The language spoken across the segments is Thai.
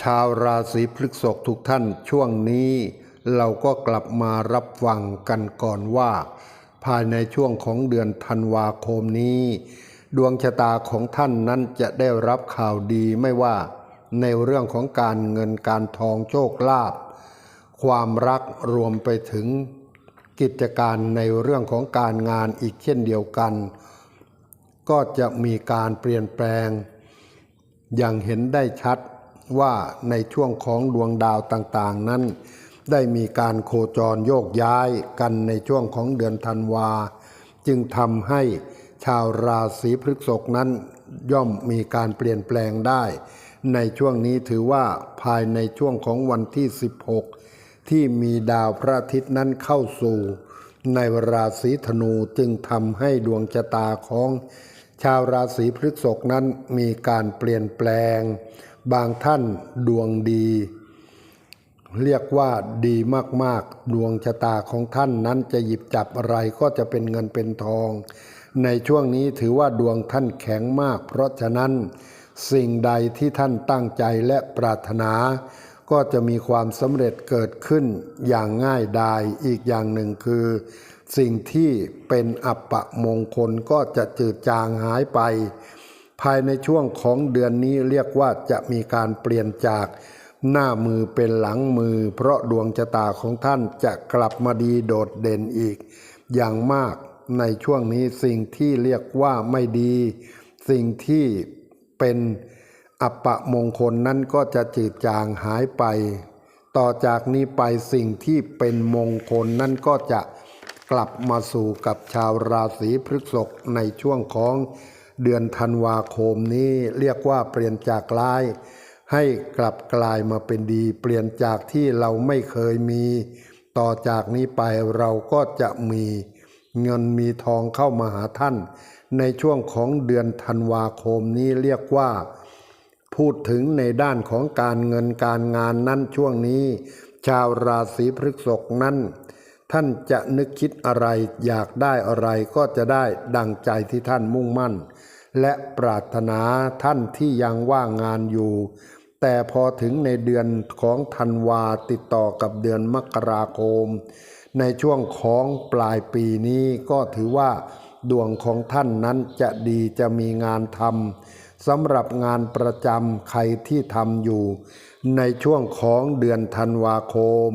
ชาวราศีพฤษภทุกท่านช่วงนี้ เราก็กลับมารับฟังกันก่อนว่า ภายในช่วงของเดือนธันวาคมนี้ ดวงชะตาของท่านนั้นจะได้รับข่าวดีไม่ว่า ในเรื่องของการเงินการทองโชคลาภความรักรวมไปถึงกิจการในเรื่องของการงานอีกเช่นเดียวกัน ก็จะมีการเปลี่ยนแปลง อย่างเห็นได้ชัด ว่าในช่วงของดวงดาวต่างๆนั้น ได้มีการโคจรโยกย้ายกันในช่วงของเดือนธันวา จึงทำให้ชาวราศีพฤษภนั้นย่อมมีการเปลี่ยนแปลงได้ ในช่วงนี้ถือว่าภายในช่วงของวันที่ 16 ที่มีดาวพระอาทิตย์นั้นเข้าสู่ ในราศีธนูจึงทำให้ดวงชะตาของชาวราศีพฤษภนั้นมีการเปลี่ยนแปลง บางท่านดวงดี เรียกว่าดีมากๆ ดวงชะตาของท่านนั้นจะหยิบจับอะไรก็จะเป็นเงินเป็นทอง ในช่วงนี้ถือว่าดวงท่านแข็งมาก เพราะฉะนั้นสิ่งใดที่ท่านตั้งใจและปรารถนา ก็จะมีความสำเร็จเกิดขึ้นอย่างง่ายดายอีกอย่างหนึ่งคือ สิ่งที่เป็นอัปปะมงคลก็จะจืดจางหายไป ภายในช่วงของเดือนนี้เรียกว่าจะมีการเปลี่ยนจากหน้ามือเป็นหลังมือ เพราะดวงชะตาของท่านจะกลับมาดีโดดเด่นอีก อย่างมากในช่วงนี้สิ่งที่เรียกว่าไม่ดี สิ่งที่เป็นอัปะมงคลนั้นก็จะจืดจางหายไป ต่อจากนี้ไปสิ่งที่เป็นมงคลนั้นก็จะกลับมาสู่กับชาวราศีพฤษภในช่วงของ เดือนธันวาคมนี้เรียกว่าเปลี่ยนจากร้าย ให้กลับกลายมาเป็นดี เปลี่ยนจากที่เราไม่เคยมี ต่อจากนี้ไปเราก็จะมีเงินมีทองเข้ามาหาท่าน ในช่วงของเดือนธันวาคมนี้เรียกว่า พูดถึงในด้านของการเงินการงานนั้นช่วงนี้ ชาวราศีพฤษภนั้นท่านจะนึกคิดอะไรอยากได้อะไรก็จะได้ดังใจที่ท่านมุ่งมั่น และปรารถนาท่านที่ยังว่างงานอยู่ แต่พอถึงในเดือนของธันวาติดต่อกับเดือนมกราคม ในช่วงของปลายปีนี้ก็ถือว่าดวงของท่านนั้นจะดีจะมีงานทำสำหรับงานประจำใครที่ทำอยู่ ในช่วงของเดือนธันวาคม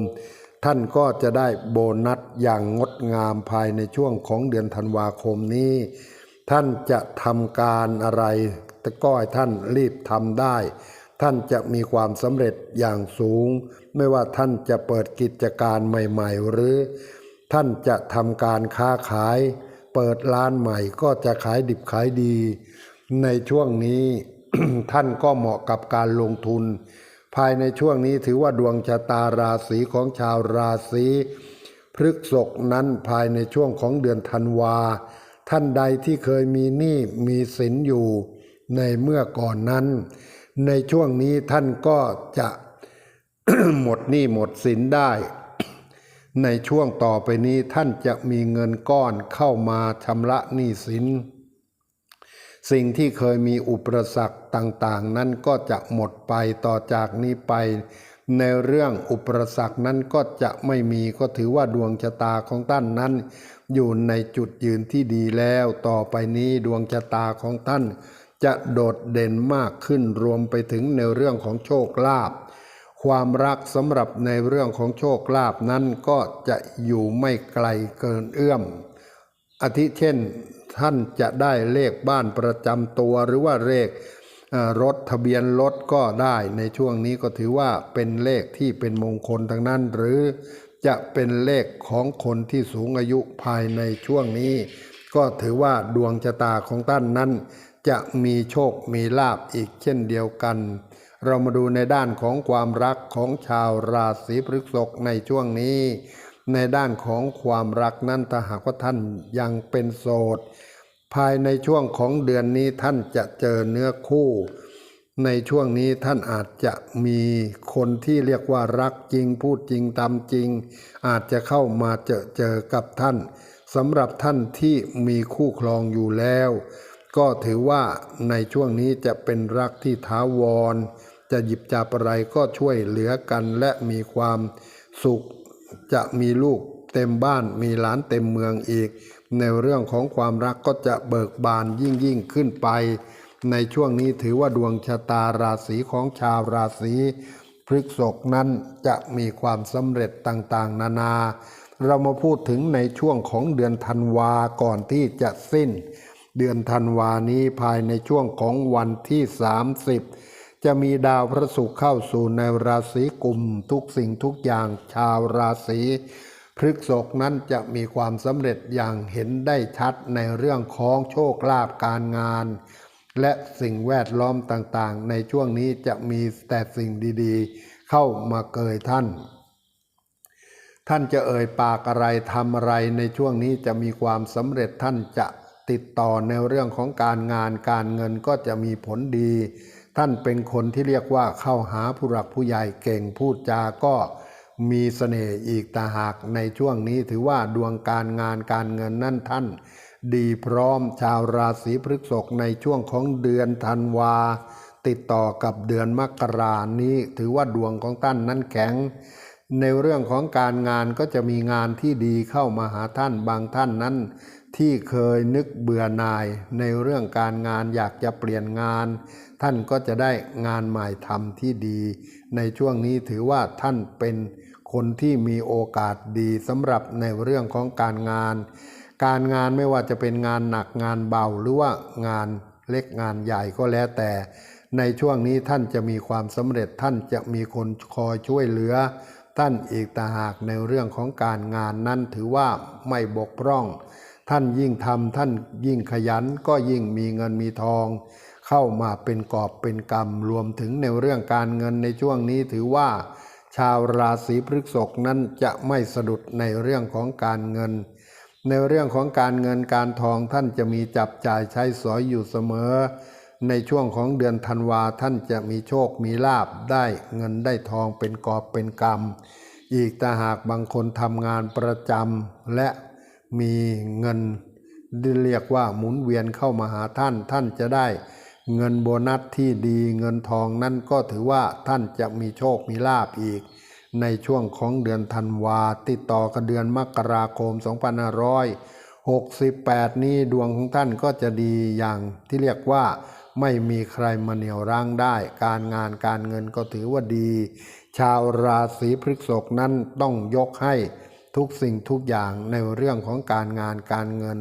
ท่านก็จะได้โบนัสอย่างงดงามภายในช่วงของเดือนธันวาคมนี้ ท่านจะทำการอะไรต่ก็ให้ท่านรีบทำได้ ท่านจะมีความสำเร็จอย่างสูง ไม่ว่าท่านจะเปิดกิจการใหม่ๆ หรือ ท่านจะทำการค้าขาย เปิดร้านใหม่ก็จะขายดิบขายดี ในช่วงนี้ท่านก็เหมาะกับการลงทุน ภายในช่วงนี้ถือว่าดวงชะตาราศีของชาวราศีพฤกษภนั้นภายในช่วงของเดือนธันวา ท่านใดที่เคยมีหนี้มีสินอยู่ในเมื่อก่อนนั้น ในช่วงนี้ท่านก็จะหมดหนี้หมดสินได้ ในช่วงต่อไปนี้ท่านจะมีเงินก้อนเข้ามาชำระหนี้สิน สิ่งที่เคยมีอุปสรรคต่างๆ นั้นก็จะหมดไปต่อจากนี้ไป ในเรื่องอุปสรรคนั้นก็จะไม่มีก็ถือว่าดวงชะตาของท่านนั้น อยู่ในจุดยืนที่ดีแล้วต่อไปนี้ดวงชะตาของท่าน จะโดดเด่นมากขึ้นรวมไปถึงในเรื่องของโชคลาภความรักสำหรับในเรื่องของโชคลาภนั้นก็จะอยู่ไม่ไกลเกินเอื้อม อาทิเช่นท่านจะได้เลขบ้านประจำตัวหรือว่าเลขรถทะเบียนรถก็ได้ในช่วงนี้ก็ถือว่าเป็นเลขที่เป็นมงคลทั้งนั้น หรือ จะเป็นเลขของคนที่สูงอายุภายในช่วงนี้ ก็ถือว่าดวงชะตาของท่านนั้น จะมีโชคมีลาบอีกเช่นเดียวกัน เรามาดูในด้านของความรักของชาวราศีพฤษภในช่วงนี้ ในด้านของความรักนั้นถ้าหากว่าท่านยังเป็นโสด ภายในช่วงของเดือนนี้ท่านจะเจอเนื้อคู่ ในช่วงนี้ท่านอาจจะมีคนที่เรียกว่ารักจริงพูดจริงตามจริง อาจจะเข้ามาเจอเจอกับท่านสำหรับท่านที่มีคู่ครองอยู่แล้ว ก็ถือว่าในช่วงนี้จะเป็นรักที่ท้าวร จะหยิบจับอะไรก็ช่วยเหลือกันและมีความสุข จะมีลูกเต็มบ้านมีหลานเต็มเมืองอีก ในเรื่องของความรักก็จะเบิกบานยิ่งยิ่งขึ้นไป ในช่วงนี้ถือว่าดวงชะตาราศีของชาวราศีพฤษภนั้นจะมีความสำเร็จต่างๆ นานา เรามาพูดถึงในช่วงของเดือนธันวาก่อนที่จะสิ้น เดือนธันวานี้ภายในช่วงของวันที่ 30 จะมีดาวพระศุกร์เข้าสู่ในราศีกุมทุกสิ่งทุกอย่างชาวราศีพฤษภนั้นจะมีความสำเร็จอย่างเห็นได้ชัดในเรื่องของโชคลาภการงาน และสิ่งแวดล้อมต่างๆ ในช่วงนี้จะมีแต่สิ่งดีๆ เข้ามาเกยท่าน ท่านจะเอ่ยปากอะไรทำอะไรในช่วงนี้จะมีความสำเร็จท่านจะติดต่อในเรื่องของการงานการเงินก็จะมีผลดี ท่านเป็นคนที่เรียกว่าเข้าหาผู้หลักผู้ใหญ่เก่งพูดจาก็มีเสน่ห์อีกตาหากในช่วงนี้ถือว่าดวงการงานการเงินนั่นท่าน ดีพร้อมชาวราศีพฤษภในช่วงของเดือนธันวา ติดต่อกับเดือนมกรานี้ ถือว่าดวงของท่านนั้นแข็ง ในเรื่องของการงานก็จะมีงานที่ดีเข้ามาหาท่านบางท่านนั้น ที่เคยนึกเบื่อหน่าย ในเรื่องการงานอยากจะเปลี่ยนงาน ท่านก็จะได้งานใหม่ทำที่ดี ในช่วงนี้ถือว่าท่านเป็นคนที่มีโอกาสดีสำหรับในเรื่องของการงาน การงานไม่ว่าจะเป็นงานหนักงานเบาหรือว่างานเล็กงานใหญ่ก็แล้วแต่ ในช่วงนี้ท่านจะมีความสำเร็จท่านจะมีคนคอยช่วยเหลือ ท่านอีกต่างหากในเรื่องของการงานนั้นถือว่าไม่บกพร่อง ท่านยิ่งทำท่านยิ่งขยันก็ยิ่งมีเงินมีทอง เข้ามาเป็นกอบเป็นกำรวมถึงในเรื่องการเงินในช่วงนี้ถือว่า ชาวราศีพฤษภนั้นจะไม่สะดุดในเรื่องของการเงิน ในเรื่องของการเงินการทองท่านจะมีจับจ่ายใช้สอยอยู่เสมอ ในช่วงของเดือนธันวาท่านจะมีโชคมีลาบได้เงินได้ทองเป็นกอบเป็นกำอีกแต่หากบางคนทำงานประจำและมีเงินเรียกว่าหมุนเวียนเข้ามาหาท่านท่านจะได้เงินโบนัสที่ดีเงินทองนั่นก็ถือว่าท่านจะมีโชคมีลาบอีก ในช่วงของเดือนธันวาติดต่อกับเดือนมกราคม 2568 นี้ดวงของท่านก็จะดีอย่างที่เรียกว่าไม่มีใครมาเหนี่ยวรั้งได้ การงานการเงินก็ถือว่าดี ชาวราศีพฤษภนั้นต้องยกให้ทุกสิ่งทุกอย่างในเรื่องของการงานการเงิน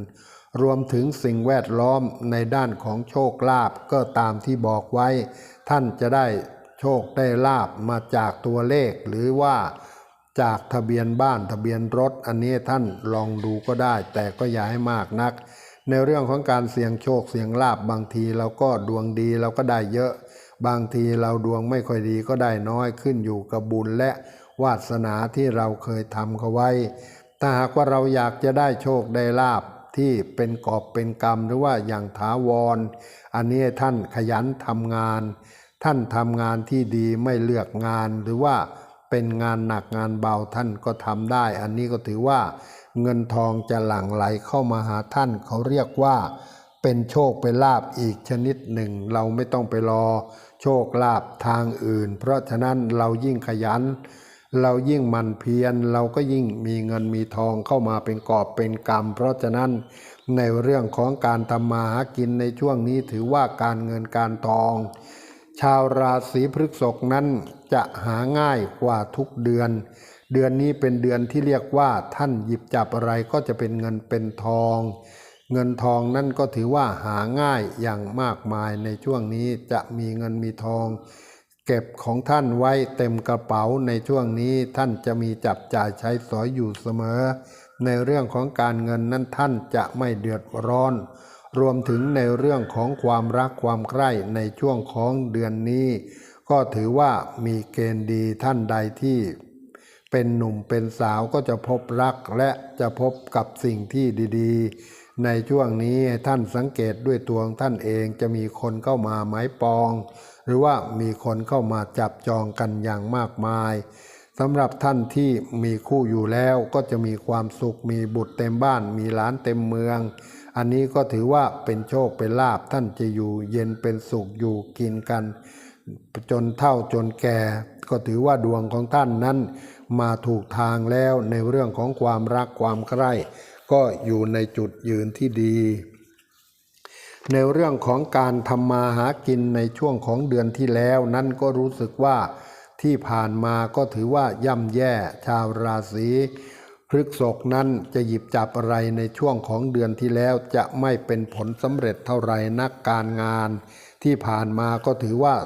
รวมถึงสิ่งแวดล้อมในด้านของโชคลาภก็ตามที่บอกไว้ ท่านจะได้ โชคได้ลาบมาจากตัวเลข หรือว่าจากทะเบียนบ้านทะเบียนรถ อันนี้ท่านลองดูก็ได้ แต่ก็อย่าให้มากนัก ในเรื่องของการเสี่ยงโชคเสี่ยงลาบบางทีเราก็ดวงดีเราก็ได้เยอะ บางทีเราดวงไม่ค่อยดีก็ได้น้อยขึ้นอยู่กับบุญและวาสนาที่เราเคยทำเขาไว้ ถ้าหากว่าเราอยากจะได้โชคได้ลาบที่เป็นกอบเป็นกรรมหรือว่าอย่างถาวร อันนี้ท่านขยันทำงาน ท่านทำงานที่ดีไม่เลือกงาน หรือว่าเป็นงานหนักงานเบาท่านก็ทำได้ อันนี้ก็ถือว่าเงินทองจะหลั่งไหลเข้ามาหาท่านเขาเรียกว่า เป็นโชคเป็นลาบอีกชนิดหนึ่ง เราไม่ต้องไปรอ โชคลาบทางอื่น เพราะฉะนั้นเรายิ่งขยัน เรายิ่งมันเพียรเราก็ยิ่งมีเงินมีทองเข้ามาเป็นกอบเป็นกำเพราะฉะนั้นในเรื่องของการทำมาหากินในช่วงนี้ถือว่าการเงินการทอง ชาวราศีพฤษภนั้นจะหาง่ายกว่าทุกเดือน เดือนนี้เป็นเดือนที่เรียกว่าท่านหยิบจับอะไรก็จะเป็นเงินเป็นทอง เงินทองนั่นก็ถือว่าหาง่ายอย่างมากมายในช่วงนี้จะมีเงินมีทอง เก็บของท่านไว้เต็มกระเป๋าในช่วงนี้ท่านจะมีจับจ่ายใช้สอยอยู่เสมอ ในเรื่องของการเงินนั้นท่านจะไม่เดือดร้อน รวมถึงในเรื่องของความรักความใคร่ในช่วงของเดือนนี้ ก็ถือว่ามีเกณฑ์ดีท่านใดที่ เป็นหนุ่มเป็นสาวก็จะพบรักและจะพบกับสิ่งที่ดีๆ ในช่วงนี้ท่านสังเกตด้วยตัวงท่านเองจะมีคนเข้ามาไม้ปอง หรือว่ามีคนเข้ามาจับจองกันอย่างมากมายสำหรับท่านที่มีคู่อยู่แล้วก็จะมีความสุขมีบุตรเต็มบ้านมีหลานเต็มเมือง อันนี้ก็ถือว่าเป็นโชคเป็นลาบท่านจะอยู่ เย็นเป็นสุขอยู่กินกัน จนเฒ่าจนแก่ ก็ถือว่าดวงของท่านนั้น มาถูกทางแล้วในเรื่องของความรักความใคร่ก็อยู่ในจุดยืนที่ดี ในเรื่องของการทำมาหากินในช่วงของเดือนที่แล้วนั้นก็รู้สึกว่าที่ผ่านมาก็ถือว่าย่ำแย่ชาวราศี พฤกษภนั้นจะหยิบจับอะไรในช่วงของเดือนที่แล้วจะไม่เป็นผลสำเร็จเท่าไรนักการงาน ที่ผ่านมาก็ถือว่า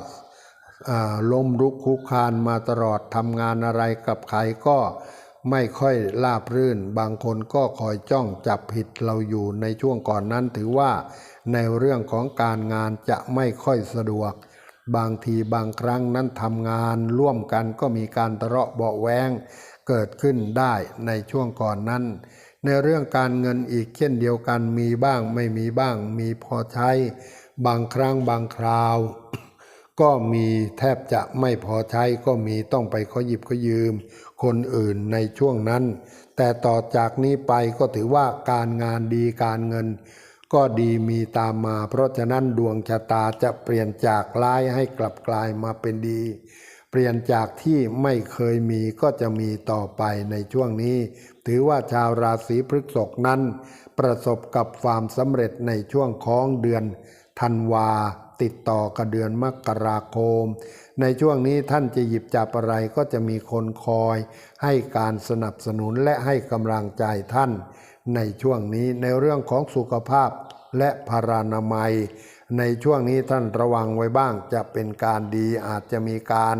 าล้มรุกคุกคานมาตลอดทำงานอะไรกับใครก็ไม่ค่อยราบรื่น บางคนก็คอยจ้องจับผิดเราอยู่ในช่วงก่อนนั้นถือว่า ในเรื่องของการงานจะไม่ค่อยสะดวก บางทีบางครั้งนั้นทำงานร่วมกันก็มีการทะเลาะเบาแวง เกิดขึ้นได้ในช่วงก่อนนั้น ในเรื่องการเงินอีกเช่นเดียวกันมีบ้างไม่มีบ้างมีพอใช้ บางครั้งบางคราว ก็มีแทบจะไม่พอใช้ก็มีต้องไปขอหยิบขอยืม คนอื่นในช่วงนั้น แต่ต่อจากนี้ไปก็ถือว่าการงานดีการเงิน ก็ดีมีตามมา เพราะฉะนั้นดวงชะตาจะเปลี่ยนจากร้ายให้กลับกลายมาเป็นดี เปลี่ยนจากที่ไม่เคยมีก็จะมีต่อไปในช่วงนี้ ถือว่าชาวราศีพฤษภนั้น ประสบกับความสำเร็จในช่วงของเดือนธันวาติดต่อกับเดือนมกราคม ในช่วงนี้ท่านจะหยิบจับอะไรก็จะมีคนคอย ให้การสนับสนุนและให้กำลังใจท่าน ในช่วงนี้ในเรื่องของสุขภาพและพารานามัย ในช่วงนี้ท่านระวังไว้บ้างจะเป็นการดีอาจจะมีการ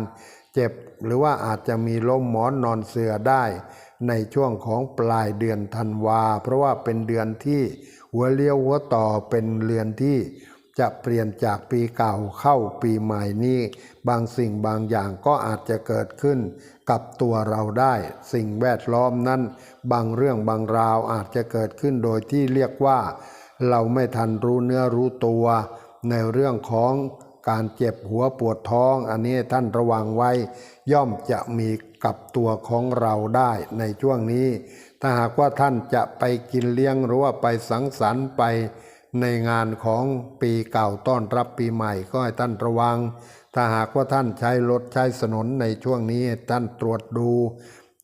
เจ็บ หรือว่าอาจจะมีล้มหมอนนอนเสือได้ ในช่วงของปลายเดือนธันวา เพราะว่าเป็นเดือนที่หัวเลี้ยวหัวต่อเป็นเดือนที่จะเปลี่ยนจากปีเก่าเข้าปีใหม่นี้ บางสิ่งบางอย่างก็อาจจะเกิดขึ้นกับตัวเราได้ สิ่งแวดล้อมนั้น บางเรื่องบางราวอาจจะเกิดขึ้นโดยที่เรียกว่า เราไม่ทันรู้เนื้อรู้ตัว ในเรื่องของการเจ็บหัวปวดท้อง อันนี้ท่านระวังไว้ ย่อมจะมีกับตัวของเราได้ในช่วงนี้ ถ้าหากว่าท่านจะไปกินเลี้ยงหรือว่าไปสังสรรค์ไปในงานของปีเก่าต้อนรับปีใหม่ก็ให้ท่านระวัง ถ้าหากว่าท่านใช้รถใช้ถนนในช่วงนี้ท่านตรวจดู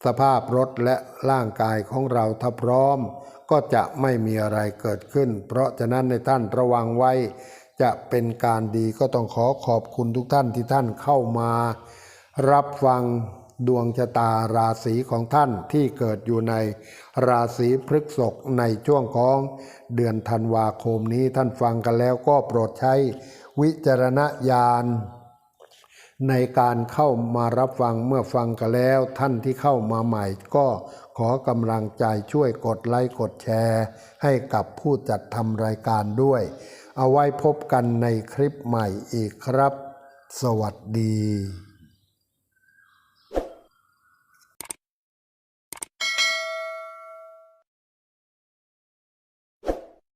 สภาพรถและร่างกายของเราถ้าพร้อม ก็จะไม่มีอะไรเกิดขึ้น เพราะฉะนั้นในท่านระวังไว้ จะเป็นการดีก็ต้องขอขอบคุณทุกท่านที่ท่านเข้ามา รับฟังดวงชะตาราศีของท่านที่เกิดอยู่ในราศีพฤกษภในช่วงของเดือนธันวาคมนี้ท่านฟังกันแล้วก็โปรดใช้วิจารณญาณในการเข้ามารับฟังเมื่อฟังกันแล้ว ท่านที่เข้ามาใหม่ก็ขอกำลังใจช่วยกดไลค์กดแชร์ ให้กับผู้จัดทำรายการด้วย เอาไว้พบกันในคลิปใหม่อีกครับ สวัสดี